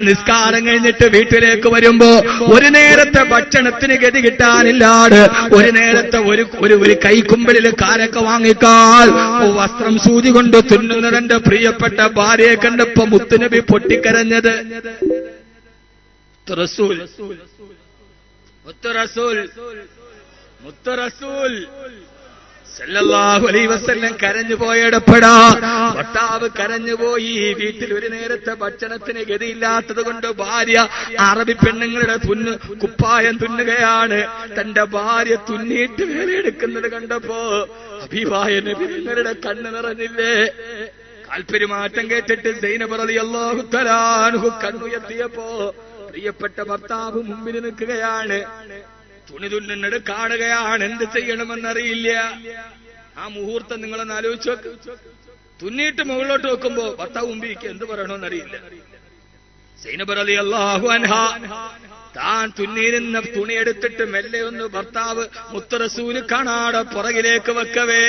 നിസ്കാരം കഴിഞ്ഞിട്ട് വീട്ടിലേക്ക് വരുമ്പോ ഒരു നേരത്തെ ഭക്ഷണത്തിന് ഗതി കിട്ടാനില്ലാട് ഒരു നേരത്തെ ഒരു ഒരു ഒരു കൈക്കുമ്പലിൽ കാരൊക്കെ വാങ്ങിക്കാൽ വസ്ത്രം സൂചി കൊണ്ട് തുന്നുന്നതന്റെ പ്രിയപ്പെട്ട ഭാര്യയെ കണ്ടപ്പോ മുത്തുനബി പൊട്ടിക്കരഞ്ഞത്. മുത്ത് റസൂൽ വസല്ലം കരഞ്ഞു പോയടപ്പെടാ. ഭർത്താവ് കരഞ്ഞുപോയി വീട്ടിൽ ഒരു നേരത്തെ ഭക്ഷണത്തിന് ഗതിയില്ലാത്തത് കൊണ്ട് ഭാര്യ അറബി പെണ്ണുങ്ങളുടെ തുന്ന് കുപ്പായം തുന്നുകയാണ്. തന്റെ ഭാര്യ തുന്നിയിട്ട് വേലയെടുക്കുന്നത് കണ്ടപ്പോ അഭിവായ പെണ്ണുങ്ങളുടെ കണ്ണ് നിറഞ്ഞില്ലേ? കാൽപ്പെരുമാറ്റം കേട്ടിട്ട് സൈനപറതി അള്ളാഹു കണ്ണുയർത്തിയപ്പോ പ്രിയപ്പെട്ട ഭർത്താവ് മുമ്പിൽ നിൽക്കുകയാണ്. തുണി തുന്നിട്ട് കാണുകയാണ്. എന്ത് ചെയ്യണമെന്നറിയില്ല. ആ മുഹൂർത്തം നിങ്ങളൊന്ന് ആലോചിച്ച് നോക്ക്. തുന്നിയിട്ട് മുകളിലോട്ട് വെക്കുമ്പോ ഭർത്താവ് ഉമ്പിക്ക് എന്ത് പറയണമെന്നറിയില്ല. സൈനബർ അലി അള്ളാഹു അൻഹ താൻ തുന്നിയിരുന്ന തുണി എടുത്തിട്ട് മെല്ലെ ഒന്ന് ഭർത്താവ് മുത്തറസൂൽ കാണാടെ പുറകിലേക്ക് വെക്കവേ.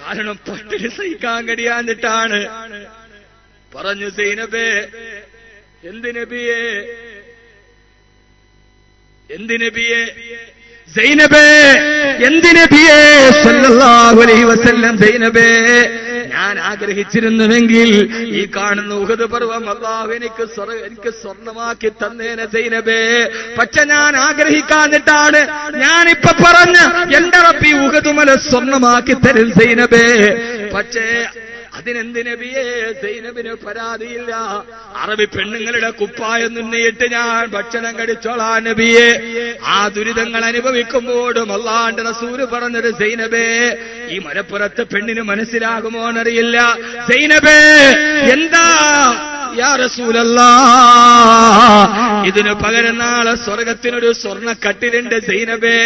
കാരണം പട്ടിണി സഹിക്കാൻ കഴിയാന്നിട്ടാണ് പറഞ്ഞു സൈനബേ എന്ത് നബിയേ? നബിയെ? സൈനബേ നബിയെ? സല്ലല്ലാഹു അലൈഹി വസല്ലം സൈനബേ ഞാൻ ആഗ്രഹിച്ചിരുന്നുവെങ്കിൽ ഈ കാണുന്ന ഉഹദ് പർവം അള്ളാഹു എനിക്ക് എനിക്ക് സ്വർണമാക്കി തന്നേനെ സൈനബേ. പക്ഷെ ഞാൻ ആഗ്രഹിക്കാന്നിട്ടാണ് ഞാനിപ്പൊ പറഞ്ഞ എന്റെ റബ്ബി ഉഹദുമല സ്വർണമാക്കി തരും സൈനബേ. പക്ഷേ അതിനെന്ത് നബിയെ? പരാതിയില്ല. അറബി പെണ്ണുങ്ങളുടെ കുപ്പായം നിന്നിട്ട് ഞാൻ ഭക്ഷണം കഴിച്ചോളാ നബിയെ. ആ ദുരിതങ്ങൾ അനുഭവിക്കുമ്പോഴും അല്ലാണ്ട് റസൂര് പറഞ്ഞൊരു സൈനബേ ഈ മലപ്പുറത്ത് പെണ്ണിന് മനസ്സിലാകുമോ എന്നറിയില്ല. സൈനബേ എന്താ? ഇതിന് പകരം നാളെ സ്വർഗത്തിനൊരു സ്വർണ കട്ടിലുണ്ട് സൈനബേ.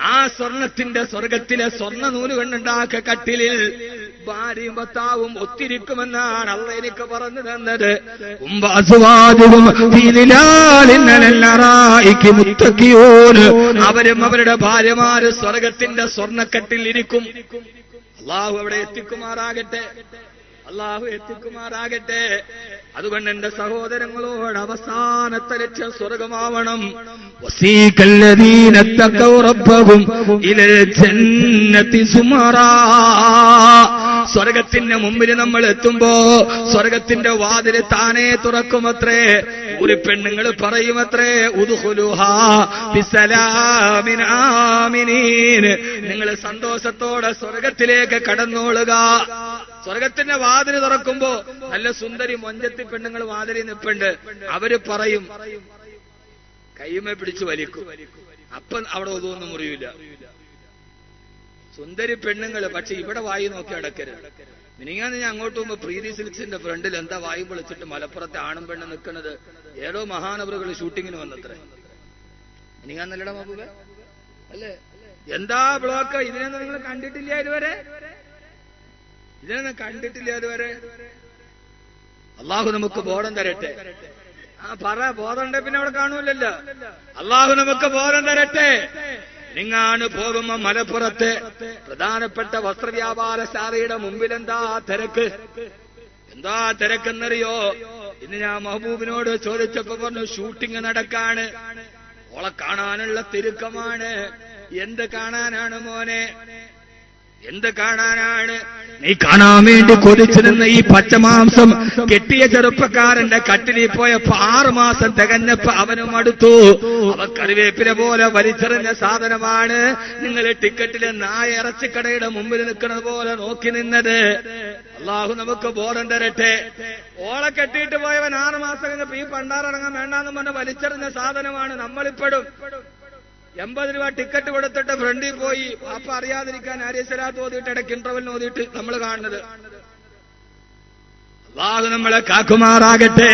ആ സ്വർണത്തിന്റെ സ്വർഗത്തിലെ സ്വർണ നൂൽ കൊണ്ടുണ്ടാക്കിയ കട്ടിലിൽ ഭാര്യയും ഭർത്താവും ഒത്തിരിക്കുമെന്നാണ് അള്ള എനിക്ക് പറഞ്ഞു തന്നത്. അവരും അവരുടെ ഭാര്യമാര് സ്വർഗത്തിന്റെ സ്വർണക്കെട്ടിൽ ഇരിക്കും. അള്ളാഹു അവിടെ എത്തിക്കുമാറാകട്ടെ. അള്ളാഹു എത്തിക്കുമാറാകട്ടെ. അതുകൊണ്ട് എന്റെ സഹോദരങ്ങളോട് അവസാനത്തെ ലക്ഷ്യം സ്വർഗമാവണം. സ്വർഗത്തിന്റെ മുമ്പിൽ നമ്മൾ എത്തുമ്പോ സ്വർഗത്തിന്റെ വാതിൽ താനേ തുറക്കുമത്രേ. ഒരു പെണ്ണുങ്ങൾ പറയുമത്രേ നിങ്ങൾ സന്തോഷത്തോടെ സ്വർഗത്തിലേക്ക് കടന്നോളുക. സ്വർഗത്തിന്റെ വാതിൽ തുറക്കുമ്പോ നല്ല സുന്ദരി മൊഞ്ചത്തി പെണ്ണുങ്ങൾ വാതിലിൽ നിൽപ്പുണ്ട് അവർ പറയും കൈമേ പിടിച്ചു വലിക്കും. അപ്പൊ അവിടെ ഒതുവൊന്നും മുറിയില്ല സുന്ദരി പെണ്ണുങ്ങൾ പക്ഷെ ഇവിടെ വായി നോക്കി അടക്കരുത് മിനിങ്ങാന്ന് ഞാൻ അങ്ങോട്ട് പോകുമ്പോ പ്രീതി സിൽക്സിന്റെ ഫ്രണ്ടിൽ എന്താ വായു പൊളിച്ചിട്ട് മലപ്പുറത്തെ ആണും പെണ്ണ് നിൽക്കുന്നത്? ഏതോ മഹാനവറുകൾ ഷൂട്ടിങ്ങിന് വന്നത്രേ. മിനിങ്ങാന്നല്ലട മാപ്പുക അല്ലേ? എന്താ ബ്ലോക്ക്? ഇതിനെ നിങ്ങൾ കണ്ടിട്ടില്ല ഇതുവരെ? ഇതിനെ കണ്ടിട്ടില്ല ഇതുവരെ? അള്ളാഹു നമുക്ക് ബോധം തരട്ടെ. ആ പറ ബോധം ഉണ്ടെ പിന്നെ അവിടെ കാണൂലല്ലോ അള്ളാഹു നമുക്ക് ബോധം തരട്ടെ. നിങ്ങാണ് പോകുമ്പോ മലപ്പുറത്ത് പ്രധാനപ്പെട്ട വസ്ത്രവ്യാപാരശാലയുടെ മുമ്പിൽ എന്താ തിരക്ക്? എന്താ തിരക്കെന്നറിയോ? ഇന്ന് ഞാൻ മഹബൂബിനോട് ചോദിച്ചപ്പോ പറഞ്ഞു ഷൂട്ടിംഗ് നടക്കാണ്. ഓളെ കാണാനുള്ള തിരുക്കമാണ്. എന്ത് കാണാനാണ് മോനെ? എന്ത് കാണാനാണ്? നീ കാണാൻ വേണ്ടി കൊതിച്ചു ഈ പച്ചമാംസം കെട്ടിയ ചെറുപ്പക്കാരന്റെ കട്ടിലിൽ പോയപ്പോ ആറുമാസം തികഞ്ഞപ്പോ അവനും അടുത്തു അവ കറിവേപ്പില പോലെ വലിച്ചെറിഞ്ഞ സാധനമാണ് നിങ്ങൾ ടിക്കറ്റിലെ നായ ഇറച്ചിക്കടയുടെ മുമ്പിൽ നിൽക്കുന്നത് പോലെ നോക്കി നിന്നത്. അള്ളാഹു നമുക്ക് ബോധം തരട്ടെ. ഓളെ കെട്ടിയിട്ട് പോയവൻ ആറുമാസം ഈ പണ്ടാറടങ്ങാൻ വേണ്ടാന്ന് പറഞ്ഞ വലിച്ചെറിഞ്ഞ സാധനമാണ് നമ്മളിപ്പോഴും. എൺപത് രൂപ ടിക്കറ്റ് കൊടുത്തിട്ട് ഫ്രണ്ടിൽ പോയി അപ്പൊ അറിയാതിരിക്കാൻ ആര്യസരാത്ത് ഓതിയിട്ട് ഇടയ്ക്ക് ഇന്റർവൽ ഓതിയിട്ട് നമ്മൾ കാണുന്നത്. അള്ളാഹു നമ്മളെ കാക്കുമാറാകട്ടെ.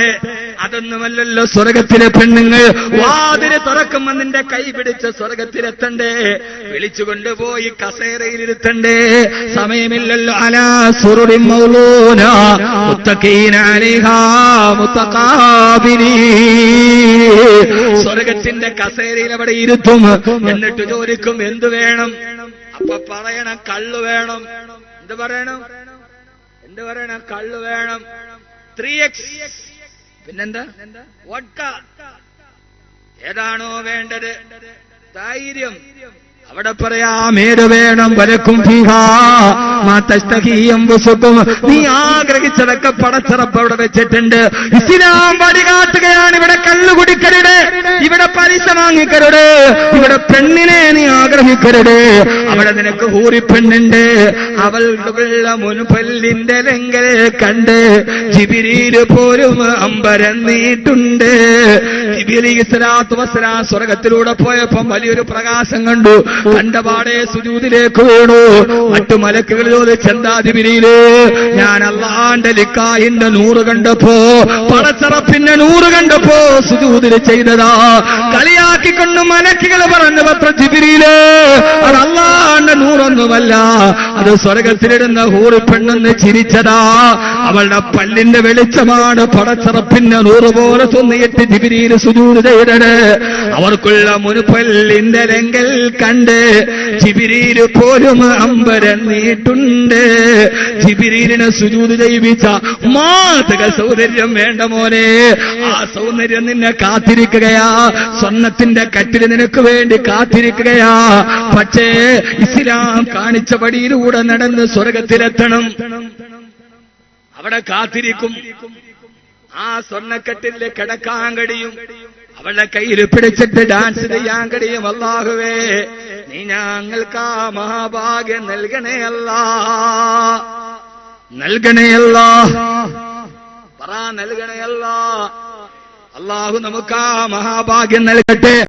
അതൊന്നുമല്ലല്ലോ സ്വർഗത്തിലെ പെണ്ണുങ്ങൾ. വാതിന് തുറക്കുമ്പോ നിന്റെ കൈ പിടിച്ച് സ്വർഗത്തിലെത്തണ്ടേ. വിളിച്ചു കൊണ്ടുപോയി കസേരയിലിരുത്തണ്ടേ. സമയമില്ലല്ലോ. അലാ സുറുടി മൗലൂന സ്വർഗത്തിന്റെ കസേരയിൽ അവിടെ ഇരുത്തും. എന്നിട്ട് ചോദിക്കും എന്ത് വേണം? അപ്പൊ പറയണം കള്ളു വേണം. എന്ത് പറയണം? എന്ത് പറയണം? കള്ളു വേണം. Three X. പിന്നെന്താ? വട്ട. ഏതാണോ വേണ്ടത്? ധൈര്യം. അവിടെ പറയാം ഏത് വേണം വരക്കും ഫിഹാസ്തഹീയംബുസുക്കും നീ ആഗ്രഹിച്ചതൊക്കെ പടച്ചിറപ്പ് അവിടെ വെച്ചിട്ടുണ്ട്. ഇസ്ലാം വഴികാട്ടുകയാണ് ഇവിടെ കള്ളു കുടിക്കരുത് ഇവിടെ പലിശ വാങ്ങിക്കരുത് ഇവിടെ പെണ്ണിനെ ആഗ്രഹിക്കരുത് അവിടെ നിനക്ക് ഹൂറിപ്പെണ്ണുണ്ട് അവളുടെ മുൻപല്ലിന്റെ ലെങ്കൽ കണ്ട് ജിബിരിയിൽ പോലും ഇസ്ലാത്തു വസ്ലാ സ്വർഗത്തിലൂടെ പോയപ്പം വലിയൊരു പ്രകാശം കണ്ടു. കണ്ടപാടെ സുജൂതിലേക്ക് വീണു. മറ്റു മലക്കുകൾ ചോദിച്ചെന്താ ജിബിരിയിൽ ഞാൻ അള്ളാന്റെ ലിക്കായിന്റെ നൂറ് കണ്ടപ്പോ പടച്ചറപ്പിന്റെ നൂറ് കണ്ടപ്പോ സുജൂതിൽ ചെയ്തതാ. കളിയാക്കിക്കൊണ്ട് മലക്കുകൾ പറഞ്ഞു പത്ര ജിബിരിയിൽ അത് അള്ളാന്റെ നൂറൊന്നുമല്ല. അത് സ്വർഗത്തിലിടുന്ന ഹൂറി പെണ്ണെന്ന് ചിരിച്ചതാ. അവളുടെ പല്ലിന്റെ വെളിച്ചമാണ് പടച്ചറപ്പിന്റെ നൂറ് പോലെ തൊന്നിയിട്ട് ജിബിരിയിൽ സുജൂത് ചെയ്തത്. അവർക്കുള്ള മുനുപ്പല്ലിന്റെ ലെങ്കൽ കണ്ട് ജിബിരിയിൽ പോലും അമ്പരന്നിട്ടുണ്ട് ജിബിരിലിനെ സുജൂത് ചെയ്യിപ്പിച്ച മാതക സൗന്ദര്യം വേണ്ട മോനെ. ആ സൗന്ദര്യം നിന്നെ കാത്തിരിക്കുകയാ. സ്വർണത്തിന്റെ കറ്റിൽ നിനക്ക് വേണ്ടി കാത്തിരിക്കുകയാ. പക്ഷേ ഇസ്ലാം കാണിച്ച വഴിയിലൂടെ നടന്ന് സ്വർഗത്തിലെത്തണം. അവിടെ കാത്തിരിക്കും. ആ സ്വർണക്കെട്ടിൽ കിടക്കാൻ കഴിയും. അവളുടെ കയ്യിൽ പിടിച്ചിട്ട് ഡാൻസ് ചെയ്യാൻ കഴിയും. അല്ലാഹുവേ നീ ഞങ്ങൾക്ക് ആ മഹാഭാഗ്യം നൽകണേ അല്ല. നൽകണേ പറ നൽകണേ അല്ല. അള്ളാഹു നമുക്ക് ആ മഹാഭാഗ്യം നൽകട്ടെ.